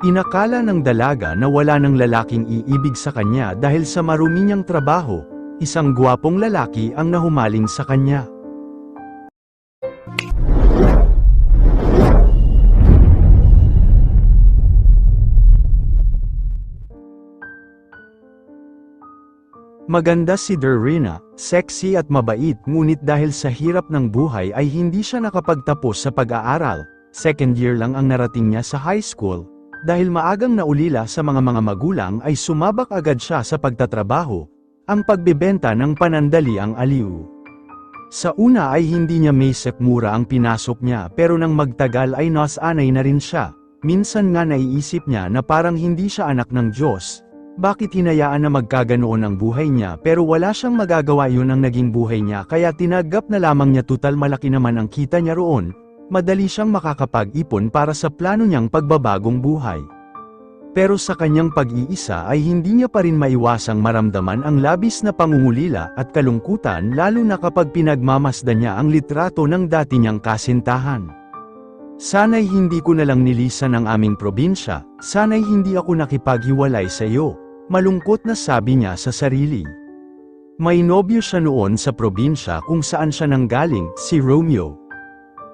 Inakala ng dalaga na wala ng lalaking iibig sa kanya dahil sa marumi niyang trabaho, isang gwapong lalaki ang nahumaling sa kanya. Maganda si Dorina, sexy at mabait ngunit dahil sa hirap ng buhay ay hindi siya nakapagtapos sa pag-aaral, second year lang ang narating niya sa high school, dahil maagang naulila sa mga mga magulang ay sumabak agad siya sa pagtatrabaho, ang pagbebenta ng panandali ang aliw. Sa una ay hindi niya maisip mura ang pinasok niya pero nang magtagal ay nasanay na rin siya, minsan nga naiisip niya na parang hindi siya anak ng Diyos, bakit hinayaan na magkaganoon ang buhay niya pero wala siyang magagawa yun ang naging buhay niya kaya tinagap na lamang niya tutal malaki naman ang kita niya roon, madali siyang makakapag-ipon para sa plano niyang pagbabagong buhay. Pero sa kanyang pag-iisa ay hindi niya pa rin maiwasang maramdaman ang labis na pangungulila at kalungkutan lalo na kapag pinagmamasdan niya ang litrato ng dati niyang kasintahan. Sana'y hindi ko na lang nilisan ang aming probinsya, sana'y hindi ako nakipaghiwalay sa iyo, malungkot na sabi niya sa sarili. May nobyo siya noon sa probinsya kung saan siya nanggaling, si Romeo.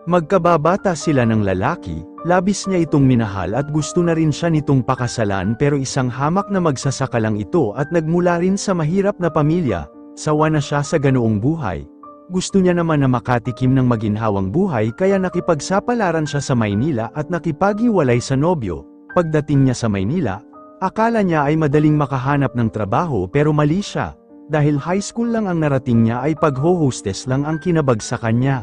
Magkababata sila ng lalaki, labis niya itong minahal at gusto na rin siya nitong pakasalan pero isang hamak na magsasaka lang ito at nagmula rin sa mahirap na pamilya, sawa na siya sa ganoong buhay. Gusto niya naman na makatikim ng maginhawang buhay kaya nakipagsapalaran siya sa Maynila at nakipaghiwalay sa nobyo. Pagdating niya sa Maynila, akala niya ay madaling makahanap ng trabaho pero mali siya. Dahil high school lang ang narating niya ay pag-hostess lang ang kinabagsakan niya.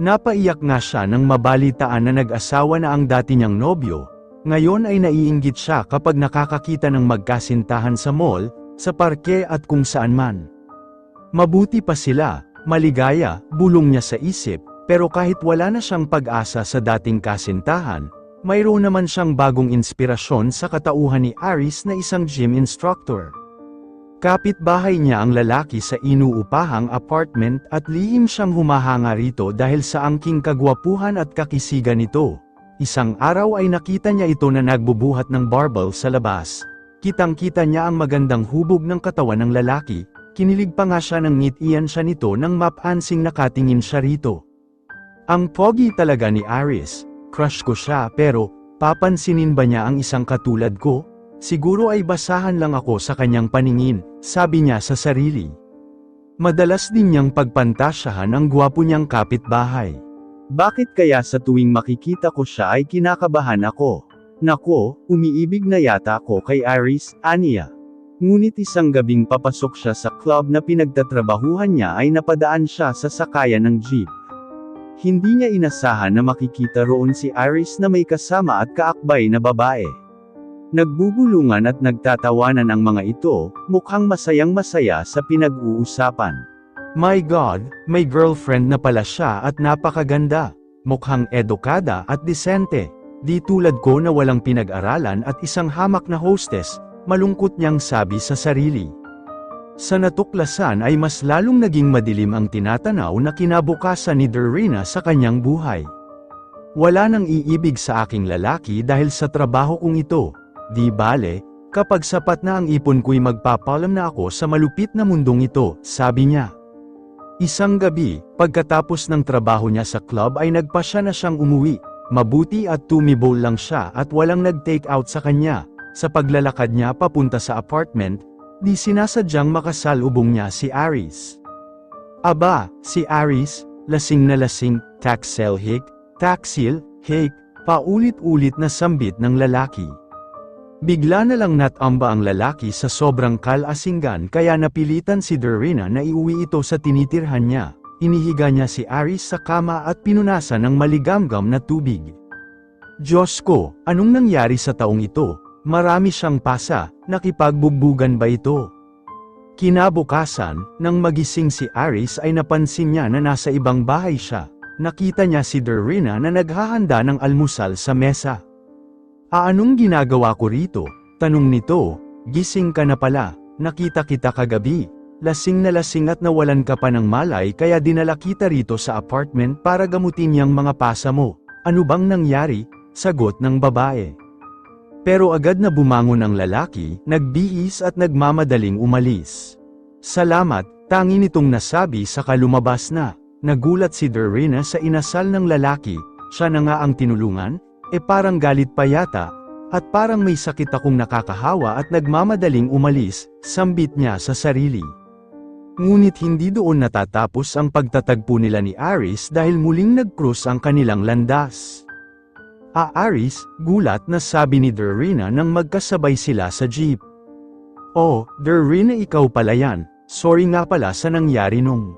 Napaiyak nga siya nang mabalitaan na nag-asawa na ang dati niyang nobyo, ngayon ay naiinggit siya kapag nakakakita ng magkasintahan sa mall, sa parke at kung saan man. Mabuti pa sila, maligaya, bulong niya sa isip, pero kahit wala na siyang pag-asa sa dating kasintahan, mayroon naman siyang bagong inspirasyon sa katauhan ni Aris na isang gym instructor. Kapit-bahay niya ang lalaki sa inuupahang apartment at lihim siyang humahanga rito dahil sa angking kagwapuhan at kakisigan nito. Isang araw ay nakita niya ito na nagbubuhat ng barbell sa labas. Kitang-kita niya ang magandang hubog ng katawan ng lalaki, kinilig pa nga siya ng ngitian siya nito nang mapansing nakatingin siya rito. Ang pogi talaga ni Aris, crush ko siya pero, papansinin ba niya ang isang katulad ko? Siguro ay basahan lang ako sa kanyang paningin, sabi niya sa sarili. Madalas din niyang pagpantasyahan ang gwapo niyang kapitbahay. Bakit kaya sa tuwing makikita ko siya ay kinakabahan ako? Nako, umiibig na yata ako kay Iris, Ania. Ngunit isang gabing papasok siya sa club na pinagtatrabahuhan niya ay napadaan siya sa sakayan ng jeep. Hindi niya inasahan na makikita roon si Iris na may kasama at kaakbay na babae. Nagbubulungan at nagtatawanan ang mga ito, mukhang masayang masaya sa pinag-uusapan. My God, may girlfriend na pala siya at napakaganda. Mukhang edukada at disente. Di tulad ko na walang pinag-aralan at isang hamak na hostess, malungkot niyang sabi sa sarili. Sa natuklasan ay mas lalong naging madilim ang tinatanaw na kinabukasan ni Dorina sa kanyang buhay. Wala nang iibig sa aking lalaki dahil sa trabaho kong ito, Di bale, kapag sapat na ang ipon ko'y magpapalam na ako sa malupit na mundong ito, sabi niya. Isang gabi, pagkatapos ng trabaho niya sa club ay nagpa siya na siyang umuwi, mabuti at tumibol lang siya at walang nag-take out sa kanya, sa paglalakad niya papunta sa apartment, di sinasadyang makasalubong niya si Aris. Aba, si Aris, lasing na lasing, taxel hik, taxil, hik, paulit-ulit na sambit ng lalaki. Bigla na lang natamba ang lalaki sa sobrang kalasinggan kaya napilitan si Dorina na iuwi ito sa tinitirhan niya. Inihiga niya si Aris sa kama at pinunasan ng maligamgam na tubig. Diyos ko, anong nangyari sa taong ito? Marami siyang pasa, nakipagbugbugan ba ito? Kinabukasan, nang magising si Aris ay napansin niya na nasa ibang bahay siya. Nakita niya si Dorina na naghahanda ng almusal sa mesa. Aanong ginagawa ko rito? Tanong nito, gising ka na pala, nakita kita kagabi. Lasing na lasing at nawalan ka pa ng malay kaya dinala kita rito sa apartment para gamutin niyang mga pasa mo. Ano bang nangyari? Sagot ng babae. Pero agad na bumangon ang lalaki, nagbihis at nagmamadaling umalis. Salamat, tangi nitong nasabi sa kalumabas na. Nagulat si Dorina sa inasal ng lalaki, siya na nga ang tinulungan, e parang galit pa yata, at parang may sakit akong nakakahawa at nagmamadaling umalis, sambit niya sa sarili. Ngunit hindi doon natatapos ang pagtatagpo nila ni Aris dahil muling nag-cross ang kanilang landas. A Aris, gulat na sabi ni Dorina nang magkasabay sila sa jeep. Oh, Dorina ikaw pala yan, sorry nga pala sa nangyari nung.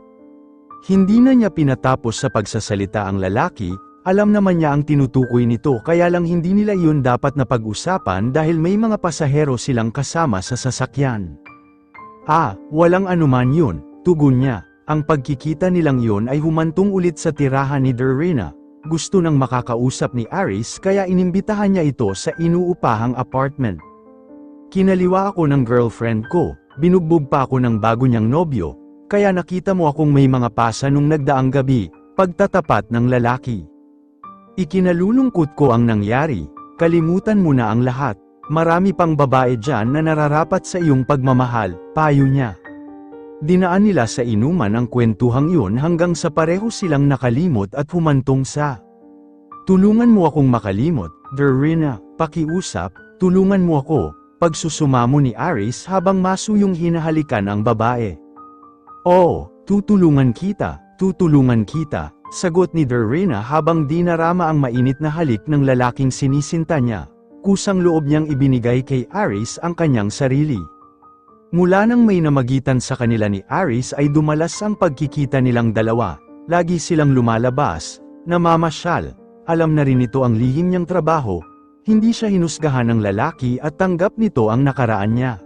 Hindi na niya pinatapos sa pagsasalita ang lalaki, alam naman niya ang tinutukoy nito kaya lang hindi nila iyon dapat na pag-usapan dahil may mga pasahero silang kasama sa sasakyan. Ah, walang anuman yun, tugon niya. Ang pagkikita nilang yun ay humantong ulit sa tirahan ni Dorina. Gusto nang makakausap ni Aris kaya inimbitahan niya ito sa inuupahang apartment. Kinaliwa ako ng girlfriend ko, binugbog pa ako ng bago niyang nobyo, kaya nakita mo akong may mga pasa nung nagdaang gabi, pagtatapat ng lalaki. Ikinalulungkot ko ang nangyari, kalimutan mo na ang lahat, marami pang babae dyan na nararapat sa iyong pagmamahal, payo niya. Dinaan nila sa inuman ang kwentuhang yun hanggang sa pareho silang nakalimot at humantong sa Tulungan mo akong makalimot, Dorina, pakiusap, tulungan mo ako, pagsusumamo ni Aris habang masuyong hinahalikan ang babae. Oo, tutulungan kita, tutulungan kita, sagot ni Dorina habang dinarama ang mainit na halik ng lalaking sinisinta niya. Kusang loob niyang ibinigay kay Aris ang kanyang sarili. Mula nang may namagitan sa kanila ni Aris ay dumalas ang pagkikita nilang dalawa. Lagi silang lumalabas, namamasyal. Alam na rin ito ang lihim niyang trabaho, hindi siya hinusgahan ng lalaki at tanggap nito ang nakaraan niya.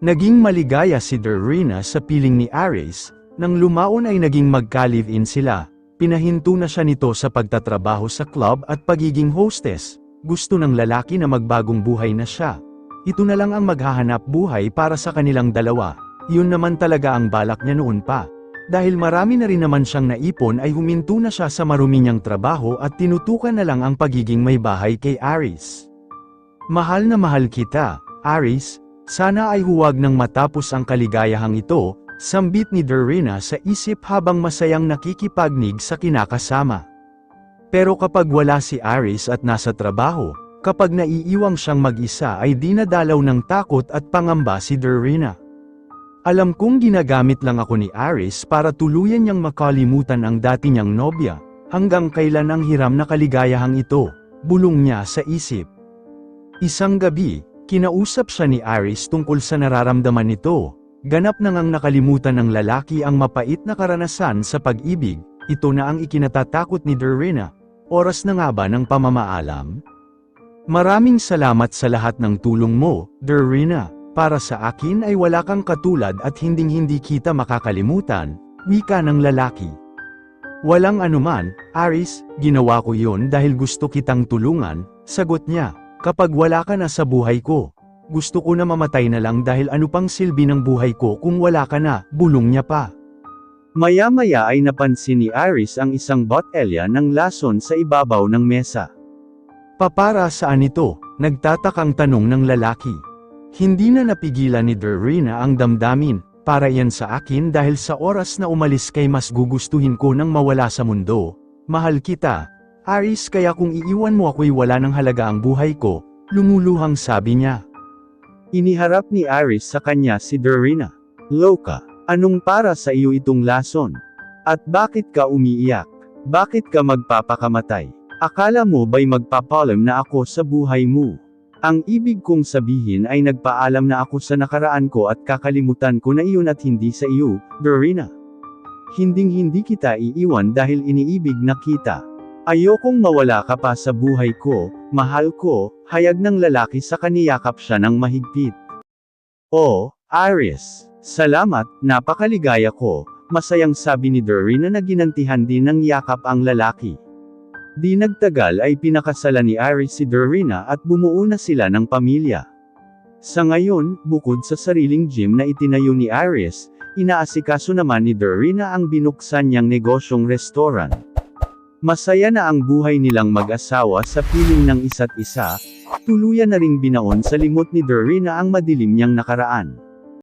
Naging maligaya si Dorina sa piling ni Aris, nang lumaon ay naging magka-live-in sila. Pinahinto na siya nito sa pagtatrabaho sa club at pagiging hostess. Gusto ng lalaki na magbagong buhay na siya. Ito na lang ang maghahanap buhay para sa kanilang dalawa. Yun naman talaga ang balak niya noon pa. Dahil marami na rin naman siyang naipon ay huminto na siya sa marumi niyang trabaho at tinutukan na lang ang pagiging may bahay kay Aris. Mahal na mahal kita, Aris, sana ay huwag nang matapos ang kaligayahang ito, sambit ni Dorina sa isip habang masayang nakikipagnig sa kinakasama. Pero kapag wala si Aris at nasa trabaho, kapag naiiwang siyang mag-isa ay dinadalaw ng takot at pangamba si Dorina. Alam kong ginagamit lang ako ni Aris para tuluyan niyang makalimutan ang dati niyang nobya, hanggang kailan ang hiram na kaligayahang ito, bulong niya sa isip. Isang gabi, kinausap siya ni Aris tungkol sa nararamdaman nito, ganap na ngang nakalimutan ng lalaki ang mapait na karanasan sa pag-ibig, ito na ang ikinatatakot ni Dorina, oras na nga ba ng pamamaalam? Maraming salamat sa lahat ng tulong mo, Dorina. Para sa akin ay wala kang katulad at hinding-hindi kita makakalimutan, wika ng lalaki. Walang anuman, Aris, ginawa ko yon dahil gusto kitang tulungan, sagot niya, kapag wala ka na sa buhay ko. Gusto ko na mamatay na lang dahil ano pang silbi ng buhay ko kung wala ka na, bulong niya pa. Maya-maya ay napansin ni Iris ang isang botelya ng lason sa ibabaw ng mesa. Papara saan ito? Nagtatakang tanong ng lalaki. Hindi na napigilan ni Dorina ang damdamin, para yan sa akin dahil sa oras na umalis kay mas gugustuhin ko nang mawala sa mundo. Mahal kita. Aris kaya kung iiwan mo ako'y wala ng halaga ang buhay ko, lumuluhang sabi niya. Iniharap ni Aris sa kanya si Dorina. Loka, anong para sa iyo itong lason? At bakit ka umiiyak? Bakit ka magpapakamatay? Akala mo ba'y magpapalam na ako sa buhay mo? Ang ibig kong sabihin ay nagpaalam na ako sa nakaraan ko at kakalimutan ko na iyon at hindi sa iyo, Dorina. Hinding hindi kita iiwan dahil iniibig na kita. Ayokong mawala ka pa sa buhay ko, mahal ko, hayag ng lalaki sa kaniyakap siya ng mahigpit. Oh, Iris, salamat, napakaligaya ko, masayang sabi ni Dorina na ginantihan din ng yakap ang lalaki. Di nagtagal ay pinakasalan ni Iris si Dorina at bumuo na sila ng pamilya. Sa ngayon, bukod sa sariling gym na itinayo ni Iris, inaasikaso naman ni Dorina ang binuksan niyang negosyong restaurant. Masaya na ang buhay nilang mag-asawa sa piling ng isa't isa, Tuluyan na ring binaon sa limot ni Derrina ang madilim niyang nakaraan.